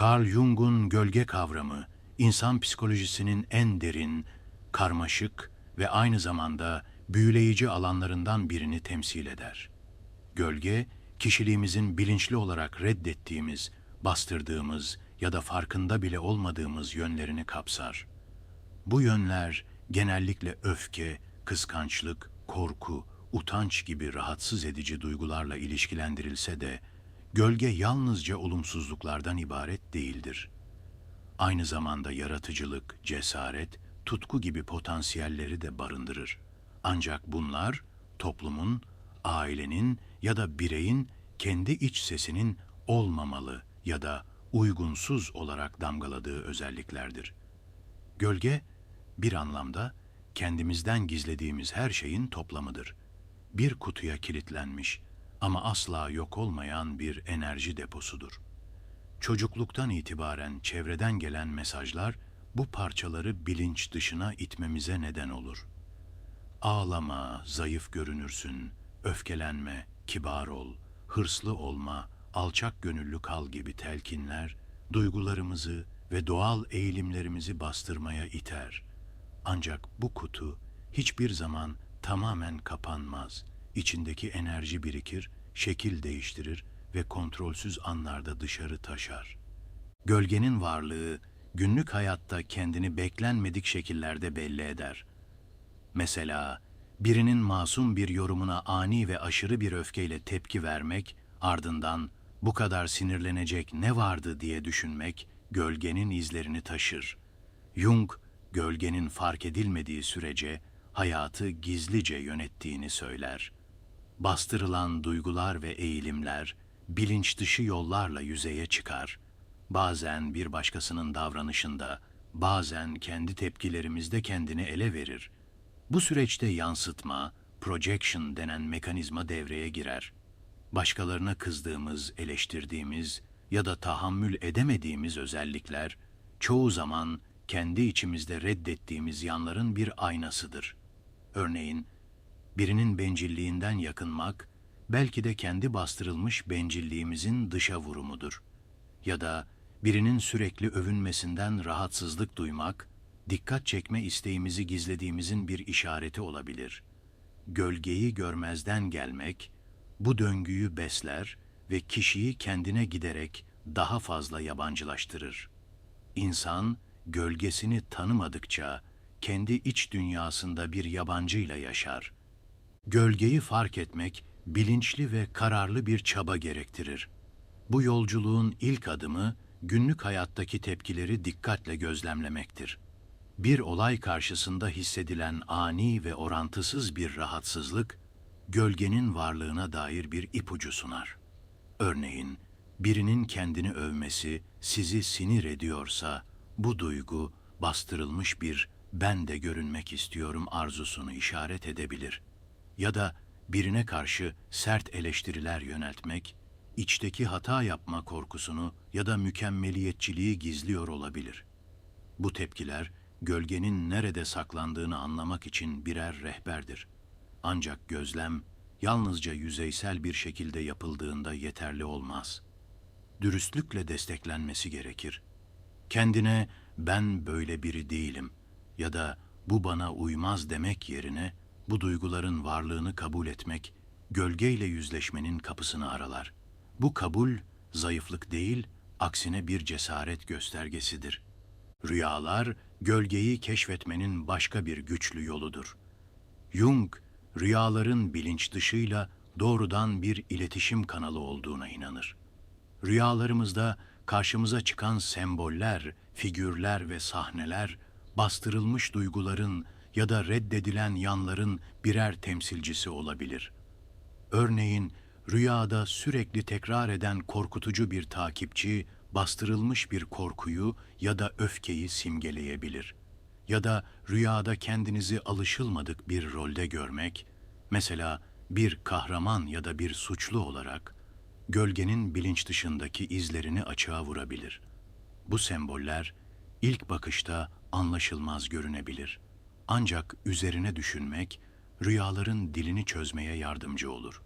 Carl Jung'un gölge kavramı, insan psikolojisinin en derin, karmaşık ve aynı zamanda büyüleyici alanlarından birini temsil eder. Gölge, kişiliğimizin bilinçli olarak reddettiğimiz, bastırdığımız ya da farkında bile olmadığımız yönlerini kapsar. Bu yönler genellikle öfke, kıskançlık, korku, utanç gibi rahatsız edici duygularla ilişkilendirilse de gölge yalnızca olumsuzluklardan ibaret değildir. Aynı zamanda yaratıcılık, cesaret, tutku gibi potansiyelleri de barındırır. Ancak bunlar toplumun, ailenin ya da bireyin kendi iç sesinin olmamalı ya da uygunsuz olarak damgaladığı özelliklerdir. Gölge bir anlamda kendimizden gizlediğimiz her şeyin toplamıdır. Bir kutuya kilitlenmiş ama asla yok olmayan bir enerji deposudur. Çocukluktan itibaren çevreden gelen mesajlar bu parçaları bilinç dışına itmemize neden olur. Ağlama, zayıf görünürsün, öfkelenme, kibar ol, hırslı olma, alçak gönüllü kal gibi telkinler duygularımızı ve doğal eğilimlerimizi bastırmaya iter. Ancak bu kutu hiçbir zaman tamamen kapanmaz. İçindeki enerji birikir, şekil değiştirir ve kontrolsüz anlarda dışarı taşar. Gölgenin varlığı günlük hayatta kendini beklenmedik şekillerde belli eder. Mesela birinin masum bir yorumuna ani ve aşırı bir öfkeyle tepki vermek, ardından bu kadar sinirlenecek ne vardı diye düşünmek gölgenin izlerini taşır. Jung, gölgenin fark edilmediği sürece hayatı gizlice yönettiğini söyler. Bastırılan duygular ve eğilimler bilinç dışı yollarla yüzeye çıkar. Bazen bir başkasının davranışında, bazen kendi tepkilerimizde kendini ele verir. Bu süreçte yansıtma, projection denen mekanizma devreye girer. Başkalarına kızdığımız, eleştirdiğimiz ya da tahammül edemediğimiz özellikler çoğu zaman kendi içimizde reddettiğimiz yanların bir aynasıdır. Örneğin birinin bencilliğinden yakınmak belki de kendi bastırılmış bencilliğimizin dışa vurumudur. Ya da birinin sürekli övünmesinden rahatsızlık duymak, dikkat çekme isteğimizi gizlediğimizin bir işareti olabilir. Gölgeyi görmezden gelmek, bu döngüyü besler ve kişiyi kendine giderek daha fazla yabancılaştırır. İnsan, gölgesini tanımadıkça kendi iç dünyasında bir yabancıyla yaşar. Gölgeyi fark etmek, bilinçli ve kararlı bir çaba gerektirir. Bu yolculuğun ilk adımı, günlük hayattaki tepkileri dikkatle gözlemlemektir. Bir olay karşısında hissedilen ani ve orantısız bir rahatsızlık, gölgenin varlığına dair bir ipucu sunar. Örneğin, birinin kendini övmesi sizi sinir ediyorsa, bu duygu bastırılmış bir ben de görünmek istiyorum arzusunu işaret edebilir. Ya da birine karşı sert eleştiriler yöneltmek, içteki hata yapma korkusunu ya da mükemmeliyetçiliği gizliyor olabilir. Bu tepkiler, gölgenin nerede saklandığını anlamak için birer rehberdir. Ancak gözlem, yalnızca yüzeysel bir şekilde yapıldığında yeterli olmaz. Dürüstlükle desteklenmesi gerekir. Kendine ben böyle biri değilim ya da bu bana uymaz demek yerine bu duyguların varlığını kabul etmek, gölgeyle yüzleşmenin kapısını aralar. Bu kabul, zayıflık değil, aksine bir cesaret göstergesidir. Rüyalar, gölgeyi keşfetmenin başka bir güçlü yoludur. Jung, rüyaların bilinç dışıyla doğrudan bir iletişim kanalı olduğuna inanır. Rüyalarımızda karşımıza çıkan semboller, figürler ve sahneler, bastırılmış duyguların ya da reddedilen yanların birer temsilcisi olabilir. Örneğin rüyada sürekli tekrar eden korkutucu bir takipçi bastırılmış bir korkuyu ya da öfkeyi simgeleyebilir. Ya da rüyada kendinizi alışılmadık bir rolde görmek, mesela bir kahraman ya da bir suçlu olarak gölgenin bilinç dışındaki izlerini açığa vurabilir. Bu semboller ilk bakışta anlaşılmaz görünebilir. Ancak üzerine düşünmek rüyaların dilini çözmeye yardımcı olur.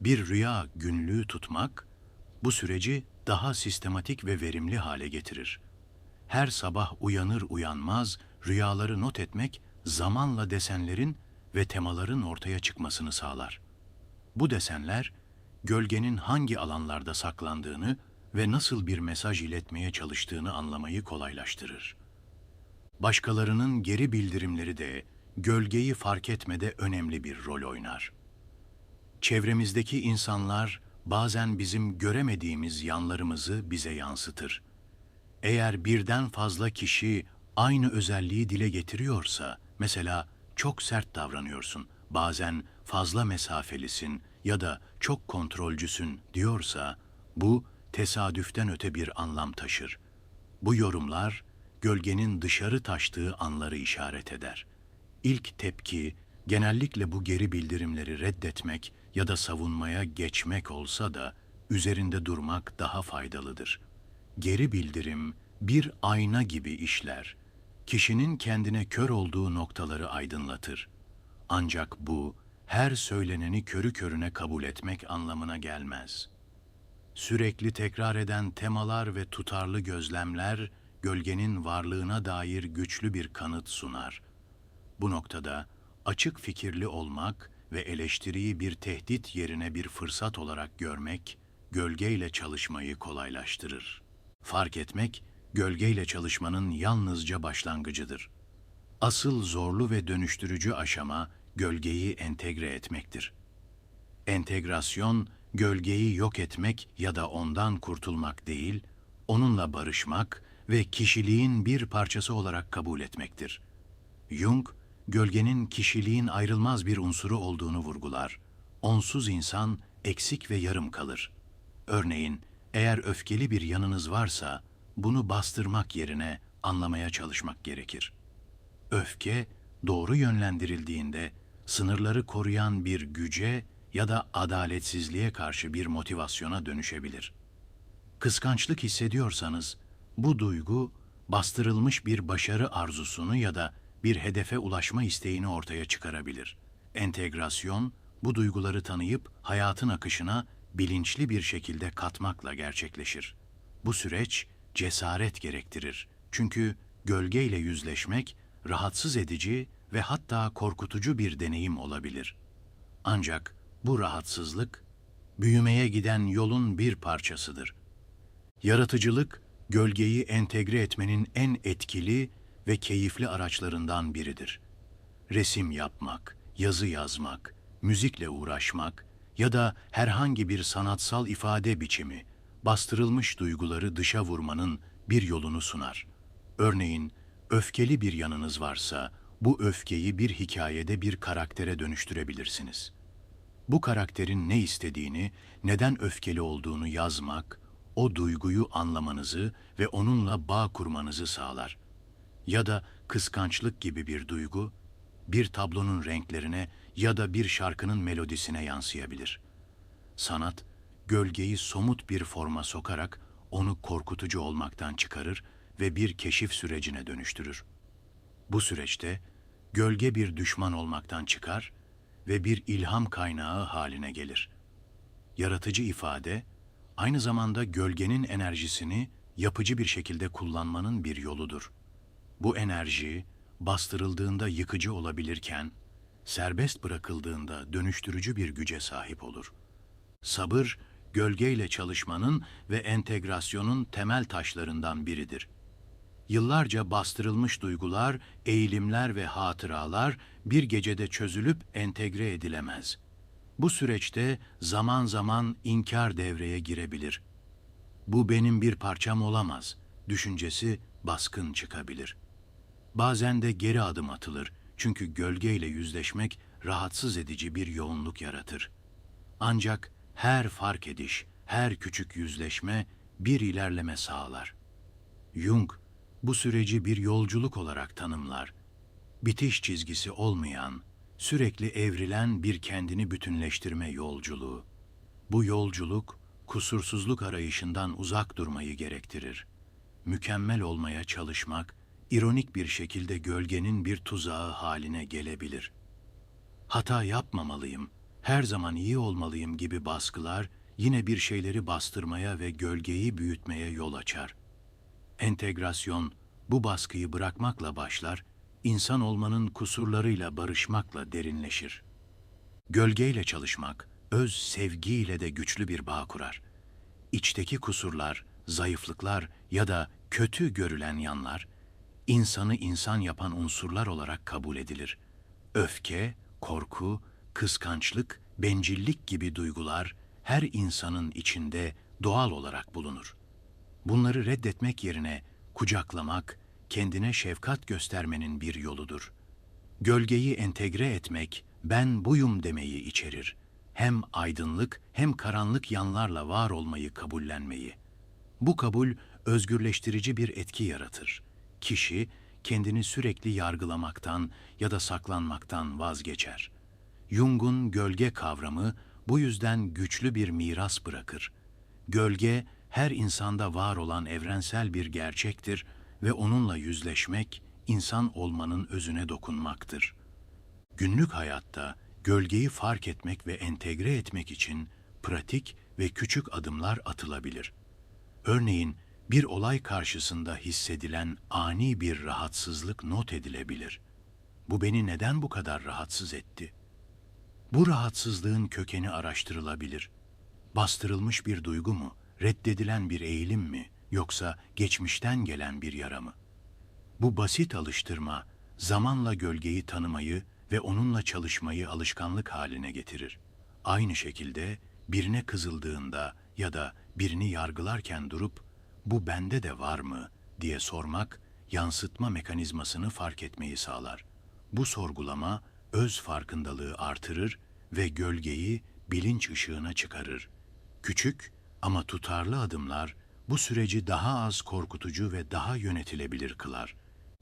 Bir rüya günlüğü tutmak bu süreci daha sistematik ve verimli hale getirir. Her sabah uyanır uyanmaz rüyaları not etmek zamanla desenlerin ve temaların ortaya çıkmasını sağlar. Bu desenler gölgenin hangi alanlarda saklandığını ve nasıl bir mesaj iletmeye çalıştığını anlamayı kolaylaştırır. Başkalarının geri bildirimleri de gölgeyi fark etmede önemli bir rol oynar. Çevremizdeki insanlar bazen bizim göremediğimiz yanlarımızı bize yansıtır. Eğer birden fazla kişi aynı özelliği dile getiriyorsa, mesela çok sert davranıyorsun, bazen fazla mesafelisin ya da çok kontrolcüsün diyorsa, bu tesadüften öte bir anlam taşır. Bu yorumlar gölgenin dışarı taştığı anları işaret eder. İlk tepki genellikle bu geri bildirimleri reddetmek ya da savunmaya geçmek olsa da üzerinde durmak daha faydalıdır. Geri bildirim bir ayna gibi işler. Kişinin kendine kör olduğu noktaları aydınlatır. Ancak bu her söyleneni körü körüne kabul etmek anlamına gelmez. Sürekli tekrar eden temalar ve tutarlı gözlemler gölgenin varlığına dair güçlü bir kanıt sunar. Bu noktada açık fikirli olmak ve eleştiriyi bir tehdit yerine bir fırsat olarak görmek, gölgeyle çalışmayı kolaylaştırır. Fark etmek, gölgeyle çalışmanın yalnızca başlangıcıdır. Asıl zorlu ve dönüştürücü aşama gölgeyi entegre etmektir. Entegrasyon, gölgeyi yok etmek ya da ondan kurtulmak değil, onunla barışmak ve kişiliğin bir parçası olarak kabul etmektir. Jung, gölgenin kişiliğin ayrılmaz bir unsuru olduğunu vurgular. Onsuz insan eksik ve yarım kalır. Örneğin, eğer öfkeli bir yanınız varsa, bunu bastırmak yerine anlamaya çalışmak gerekir. Öfke, doğru yönlendirildiğinde sınırları koruyan bir güce ya da adaletsizliğe karşı bir motivasyona dönüşebilir. Kıskançlık hissediyorsanız, bu duygu bastırılmış bir başarı arzusunu ya da bir hedefe ulaşma isteğini ortaya çıkarabilir. Entegrasyon, bu duyguları tanıyıp hayatın akışına bilinçli bir şekilde katmakla gerçekleşir. Bu süreç cesaret gerektirir. Çünkü gölgeyle yüzleşmek rahatsız edici ve hatta korkutucu bir deneyim olabilir. Ancak bu rahatsızlık büyümeye giden yolun bir parçasıdır. Yaratıcılık gölgeyi entegre etmenin en etkili ve keyifli araçlarından biridir. Resim yapmak, yazı yazmak, müzikle uğraşmak ya da herhangi bir sanatsal ifade biçimi bastırılmış duyguları dışa vurmanın bir yolunu sunar. Örneğin öfkeli bir yanınız varsa bu öfkeyi bir hikayede bir karaktere dönüştürebilirsiniz. Bu karakterin ne istediğini, neden öfkeli olduğunu yazmak, o duyguyu anlamanızı ve onunla bağ kurmanızı sağlar. Ya da kıskançlık gibi bir duygu, bir tablonun renklerine ya da bir şarkının melodisine yansıyabilir. Sanat, gölgeyi somut bir forma sokarak onu korkutucu olmaktan çıkarır ve bir keşif sürecine dönüştürür. Bu süreçte gölge bir düşman olmaktan çıkar ve bir ilham kaynağı haline gelir. Yaratıcı ifade, aynı zamanda gölgenin enerjisini yapıcı bir şekilde kullanmanın bir yoludur. Bu enerji bastırıldığında yıkıcı olabilirken, serbest bırakıldığında dönüştürücü bir güce sahip olur. Sabır, gölgeyle çalışmanın ve entegrasyonun temel taşlarından biridir. Yıllarca bastırılmış duygular, eğilimler ve hatıralar bir gecede çözülüp entegre edilemez. Bu süreçte zaman zaman inkar devreye girebilir. Bu benim bir parçam olamaz düşüncesi baskın çıkabilir. Bazen de geri adım atılır çünkü gölgeyle yüzleşmek rahatsız edici bir yoğunluk yaratır. Ancak her fark ediş, her küçük yüzleşme bir ilerleme sağlar. Jung bu süreci bir yolculuk olarak tanımlar. Bitiş çizgisi olmayan, sürekli evrilen bir kendini bütünleştirme yolculuğu. Bu yolculuk kusursuzluk arayışından uzak durmayı gerektirir. Mükemmel olmaya çalışmak ironik bir şekilde gölgenin bir tuzağı haline gelebilir. Hata yapmamalıyım, her zaman iyi olmalıyım gibi baskılar yine bir şeyleri bastırmaya ve gölgeyi büyütmeye yol açar. Entegrasyon bu baskıyı bırakmakla başlar, insan olmanın kusurlarıyla barışmakla derinleşir. Gölgeyle çalışmak, öz sevgiyle de güçlü bir bağ kurar. İçteki kusurlar, zayıflıklar ya da kötü görülen yanlar, insanı insan yapan unsurlar olarak kabul edilir. Öfke, korku, kıskançlık, bencillik gibi duygular her insanın içinde doğal olarak bulunur. Bunları reddetmek yerine kucaklamak, kendine şefkat göstermenin bir yoludur. Gölgeyi entegre etmek, ben buyum demeyi içerir. Hem aydınlık hem karanlık yanlarla var olmayı kabullenmeyi. Bu kabul özgürleştirici bir etki yaratır. Kişi kendini sürekli yargılamaktan ya da saklanmaktan vazgeçer. Jung'un gölge kavramı bu yüzden güçlü bir miras bırakır. Gölge her insanda var olan evrensel bir gerçektir ve onunla yüzleşmek insan olmanın özüne dokunmaktır. Günlük hayatta gölgeyi fark etmek ve entegre etmek için pratik ve küçük adımlar atılabilir. Örneğin bir olay karşısında hissedilen ani bir rahatsızlık not edilebilir. Bu beni neden bu kadar rahatsız etti? Bu rahatsızlığın kökeni araştırılabilir. Bastırılmış bir duygu mu, reddedilen bir eğilim mi, yoksa geçmişten gelen bir yara mı? Bu basit alıştırma zamanla gölgeyi tanımayı ve onunla çalışmayı alışkanlık haline getirir. Aynı şekilde birine kızıldığında ya da birini yargılarken durup bu bende de var mı diye sormak yansıtma mekanizmasını fark etmeyi sağlar. Bu sorgulama öz farkındalığı artırır ve gölgeyi bilinç ışığına çıkarır. Küçük ama tutarlı adımlar bu süreci daha az korkutucu ve daha yönetilebilir kılar.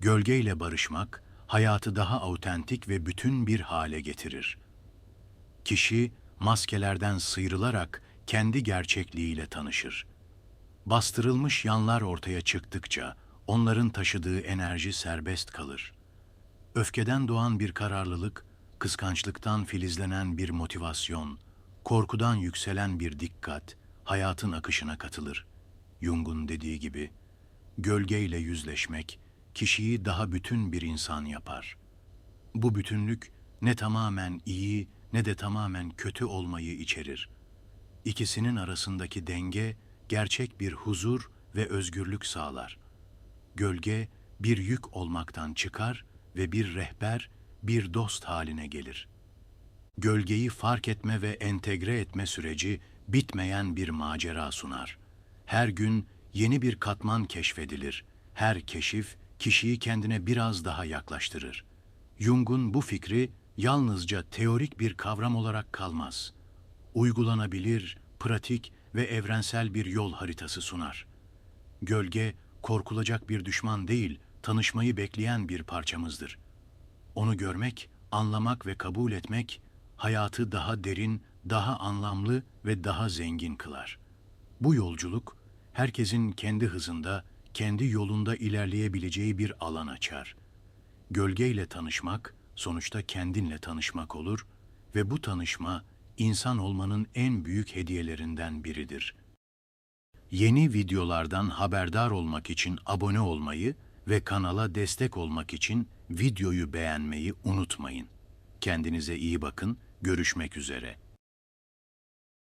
Gölgeyle barışmak hayatı daha autentik ve bütün bir hale getirir. Kişi maskelerden sıyrılarak kendi gerçekliğiyle tanışır. Bastırılmış yanlar ortaya çıktıkça onların taşıdığı enerji serbest kalır. Öfkeden doğan bir kararlılık, kıskançlıktan filizlenen bir motivasyon, korkudan yükselen bir dikkat hayatın akışına katılır. Jung'un dediği gibi, gölgeyle yüzleşmek kişiyi daha bütün bir insan yapar. Bu bütünlük ne tamamen iyi ne de tamamen kötü olmayı içerir. İkisinin arasındaki denge gerçek bir huzur ve özgürlük sağlar. Gölge bir yük olmaktan çıkar ve bir rehber, bir dost haline gelir. Gölgeyi fark etme ve entegre etme süreci bitmeyen bir macera sunar. Her gün yeni bir katman keşfedilir. Her keşif kişiyi kendine biraz daha yaklaştırır. Jung'un bu fikri yalnızca teorik bir kavram olarak kalmaz. Uygulanabilir, pratik ve evrensel bir yol haritası sunar. Gölge korkulacak bir düşman değil, tanışmayı bekleyen bir parçamızdır. Onu görmek, anlamak ve kabul etmek hayatı daha derin, daha anlamlı ve daha zengin kılar. Bu yolculuk herkesin kendi hızında, kendi yolunda ilerleyebileceği bir alan açar. Gölgeyle tanışmak sonuçta kendinle tanışmak olur ve bu tanışma insan olmanın en büyük hediyelerinden biridir. Yeni videolardan haberdar olmak için abone olmayı ve kanala destek olmak için videoyu beğenmeyi unutmayın. Kendinize iyi bakın, görüşmek üzere.